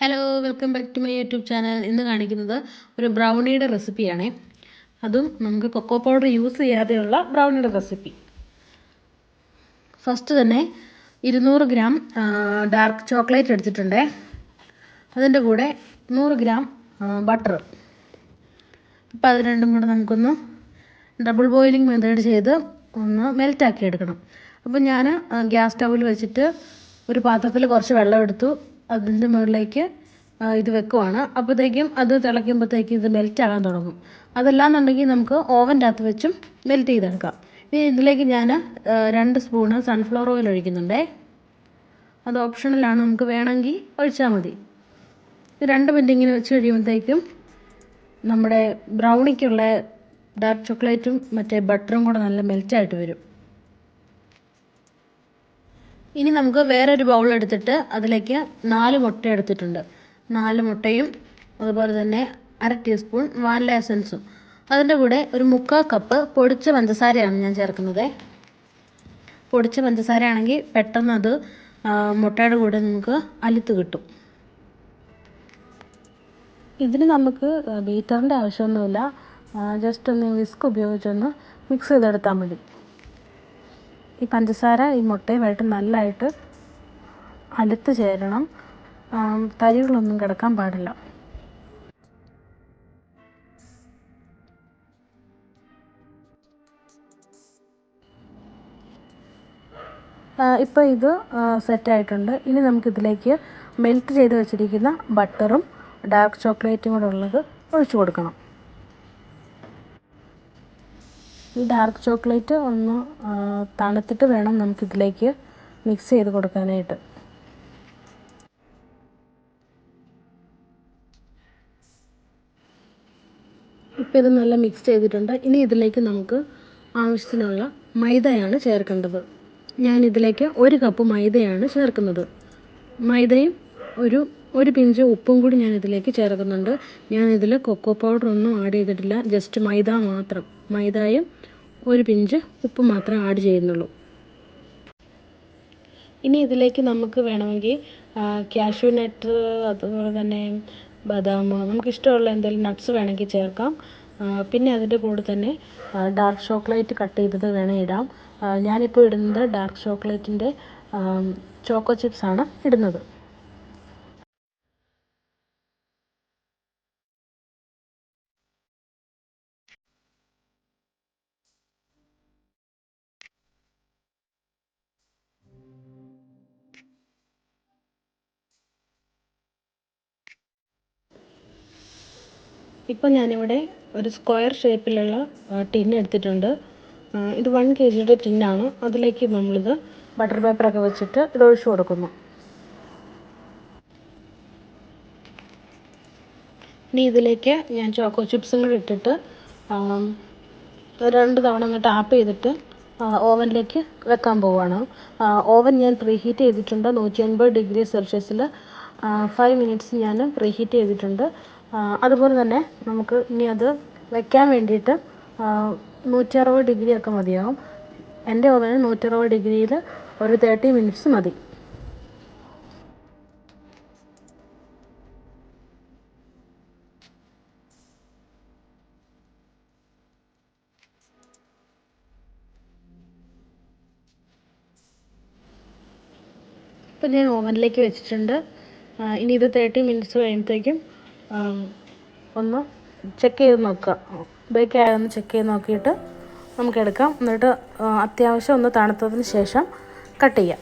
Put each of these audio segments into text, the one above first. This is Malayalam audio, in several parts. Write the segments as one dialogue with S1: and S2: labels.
S1: Hello welcome back to my YouTube channel ഇന്ന് കാണിക്കുന്നത് ഒരു ബ്രൗണിയുടെ റെസിപ്പിയാണേ അതും നമുക്ക് കൊക്കോ പൗഡർ യൂസ് ചെയ്യാതെയുള്ള ബ്രൗണിയുടെ റെസിപ്പി ഫസ്റ്റ് തന്നെ ഇരുന്നൂറ് ഗ്രാം ഡാർക്ക് ചോക്ലേറ്റ് എടുത്തിട്ടുണ്ട്. അതിന്റെ കൂടെ നൂറ് ഗ്രാം ബട്ടർ അപ്പോൾ അത് രണ്ടും കൂടെ നമുക്കൊന്ന് ഡബിൾ ബോയിലിംഗ് മെത്തേഡ് ചെയ്ത് ഒന്ന് മെൽറ്റാക്കി എടുക്കണം. അപ്പോൾ ഞാൻ ഗ്യാസ് സ്റ്റൗവിൽ വെച്ചിട്ട് ഒരു പാത്രത്തിൽ കുറച്ച് വെള്ളം എടുത്തു. അതിന്റെ മുകളിലേക്ക് ഇത് വെക്കുവാണ്. അപ്പോഴത്തേക്കും അത് തിളയ്ക്കുമ്പോഴത്തേക്കും ഇത് മെൽറ്റ് ആകാൻ തുടങ്ങും. അതല്ലാന്നുണ്ടെങ്കിൽ നമുക്ക് ഓവന്റെ അകത്ത് വെച്ചും മെൽറ്റ് ചെയ്തെടുക്കാം. ഇനി ഇതിലേക്ക് ഞാൻ രണ്ട് സ്പൂണ് സൺഫ്ലവർ ഓയിൽ ഒഴിക്കുന്നുണ്ടേ. അത് ഓപ്ഷണലാണ് നമുക്ക് വേണമെങ്കിൽ ഒഴിച്ചാൽ മതി. രണ്ട് മിനിറ്റ് ഇങ്ങനെ വെച്ച് കഴിയുമ്പോഴത്തേക്കും നമ്മുടെ ബ്രൗണിക്കുള്ള ഡാർക്ക് ചോക്ലേറ്റും മറ്റേ ബട്ടറും കൂടെ നല്ല മെൽറ്റായിട്ട് വരും. ഇനി നമുക്ക് വേറൊരു ബൗൾ എടുത്തിട്ട് അതിലേക്ക് നാല് മുട്ട എടുത്തിട്ടുണ്ട്. നാല് മുട്ടയും അതുപോലെ തന്നെ അര ടീസ്പൂൺ വാനില എസൻസും അതിന്റെ കൂടെ ഒരു മുക്കാൽ കപ്പ് പൊടിച്ച പഞ്ചസാരയാണ് ഞാൻ ചേർക്കുന്നത്. പൊടിച്ച പഞ്ചസാര ആണെങ്കിൽ പെട്ടെന്ന് അത് മുട്ടയുടെ കൂടെ നമുക്ക് അലുത്ത് കിട്ടും. ഇതിന് നമുക്ക് ബീറ്ററിന്റെ ആവശ്യമൊന്നുമില്ല. ജസ്റ്റ് ഒന്ന് വിസ്ക് ഉപയോഗിച്ചൊന്ന് മിക്സ് ചെയ്തെടുത്താൽ മതി. ഈ പഞ്ചസാര ഈ മുട്ടയുമായിട്ട് നല്ലതായിട്ട് അലുത്ത് ചേരണം. തരികളൊന്നും കിടക്കാൻ പാടില്ല. ഇപ്പോൾ ഇത് സെറ്റായിട്ടുണ്ട് ഇനി നമുക്കിതിലേക്ക് മെൽറ്റ് ചെയ്ത് വെച്ചിരിക്കുന്ന ബട്ടറും ഡാർക്ക് ചോക്ലേറ്റും കൂടെ ഉള്ളത് ഒഴിച്ചു കൊടുക്കണം. ഈ ഡാർക്ക് ചോക്ലേറ്റ് ഒന്ന് തണുത്തിട്ട് വേണം നമുക്കിതിലേക്ക് മിക്സ് ചെയ്ത് കൊടുക്കാനായിട്ട്. ഇപ്പോൾ ഇത് നല്ല മിക്സ് ചെയ്തിട്ടുണ്ട്. ഇനി ഇതിലേക്ക് നമുക്ക് ആവശ്യത്തിനുള്ള മൈദയാണ് ചേർക്കേണ്ടത്. ഞാൻ ഇതിലേക്ക് ഒരു കപ്പ് മൈദയാണ് ചേർക്കുന്നത്. മൈദയും ഒരു ഒരു പിഞ്ച് ഉപ്പും കൂടി ഞാൻ ഇതിലേക്ക് ചേർക്കുന്നുണ്ട്. ഞാൻ ഇതിൽ കൊക്കോ പൗഡർ ഒന്നും ആഡ് ചെയ്തിട്ടില്ല. ജസ്റ്റ് മൈദ മാത്രം. മൈദയും ഒരു പിഞ്ച് ഉപ്പ് മാത്രമേ ആഡ് ചെയ്യുന്നുള്ളൂ. ഇനി ഇതിലേക്ക് നമുക്ക് വേണമെങ്കിൽ കാഷ്യൂ നട്ട് അതുപോലെ തന്നെ ബദാം നമുക്ക് ഇഷ്ടമുള്ള എന്തെങ്കിലും നട്ട്സ് വേണമെങ്കിൽ ചേർക്കാം. പിന്നെ അതിന്റെ കൂടെ തന്നെ ഡാർക്ക് ചോക്ലേറ്റ് കട്ട് ചെയ്തത് വേണേൽ ഇടാം. ഞാനിപ്പോൾ ഇടുന്നത് ഡാർക്ക് ചോക്ലേറ്റിന്റെ ചോക്കോ ചിപ്സാണ് ഇടുന്നത്. ഇപ്പോൾ ഞാനിവിടെ ഒരു സ്ക്വയർ ഷേപ്പിലുള്ള ടിൻ എടുത്തിട്ടുണ്ട്. ഇത് വൺ കെ ജിയുടെ ടിന്നാണ്. അതിലേക്ക് നമ്മളിത് ബട്ടർ പേപ്പറൊക്കെ വെച്ചിട്ട് ഇത് ഒഴിച്ചു കൊടുക്കുന്നു. ഇനി ഇതിലേക്ക് ഞാൻ ചോക്കോ ചിപ്സും കൂടി ഇട്ടിട്ട് രണ്ട് തവണ ഒന്ന് ടാപ്പ് ചെയ്തിട്ട് ഓവനിലേക്ക് വെക്കാൻ പോവുകയാണ് ഓവൻ ഞാൻ പ്രീ ഹീറ്റ് ചെയ്തിട്ടുണ്ട് നൂറ്റി അൻപത് ഡിഗ്രി സെൽഷ്യസിൽ ഫൈവ് മിനിറ്റ്സ് ഞാൻ പ്രീ ഹീറ്റ് ചെയ്തിട്ടുണ്ട്. അതുപോലെ തന്നെ നമുക്ക് ഇനി അത് വെക്കാൻ വേണ്ടിയിട്ട് നൂറ്റി ഡിഗ്രിയൊക്കെ മതിയാവും. എന്റെ ഓവന് നൂറ്റി അറുപത് ഡിഗ്രിയിൽ ഒരു തേർട്ടി മിനിറ്റ്സ് മതി. ഇപ്പം ഞാൻ ഓവനിലേക്ക് വെച്ചിട്ടുണ്ട്. ഇനി ഇത് തേർട്ടി മിനിറ്റ്സ് കഴിയുമ്പോഴത്തേക്കും ഒന്ന് ചെക്ക് ചെയ്ത് നോക്കുക. ബേക്ക് ആയൊന്ന് ചെക്ക് ചെയ്ത് നോക്കിയിട്ട് നമുക്ക് എടുക്കാം. എന്നിട്ട് അത്യാവശ്യം ഒന്ന് തണുത്തതിന് ശേഷം കട്ട് ചെയ്യാം.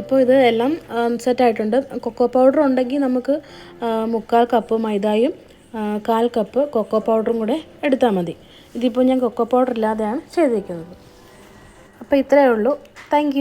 S1: ഇപ്പോൾ ഇത് എല്ലാം സെറ്റായിട്ടുണ്ട് കൊക്കോ പൗഡർ ഉണ്ടെങ്കിൽ നമുക്ക് മുക്കാൽ കപ്പ് മൈദായും കാൽ കപ്പ് കൊക്കോ പൗഡറും കൂടെ എടുത്താൽ മതി. ഇതിപ്പോൾ ഞാൻ കൊക്കോ പൗഡർ ഇല്ലാതെയാണ് ചെയ്തിരിക്കുന്നത് അപ്പോൾ ഇത്രയേ ഉള്ളൂ. താങ്ക്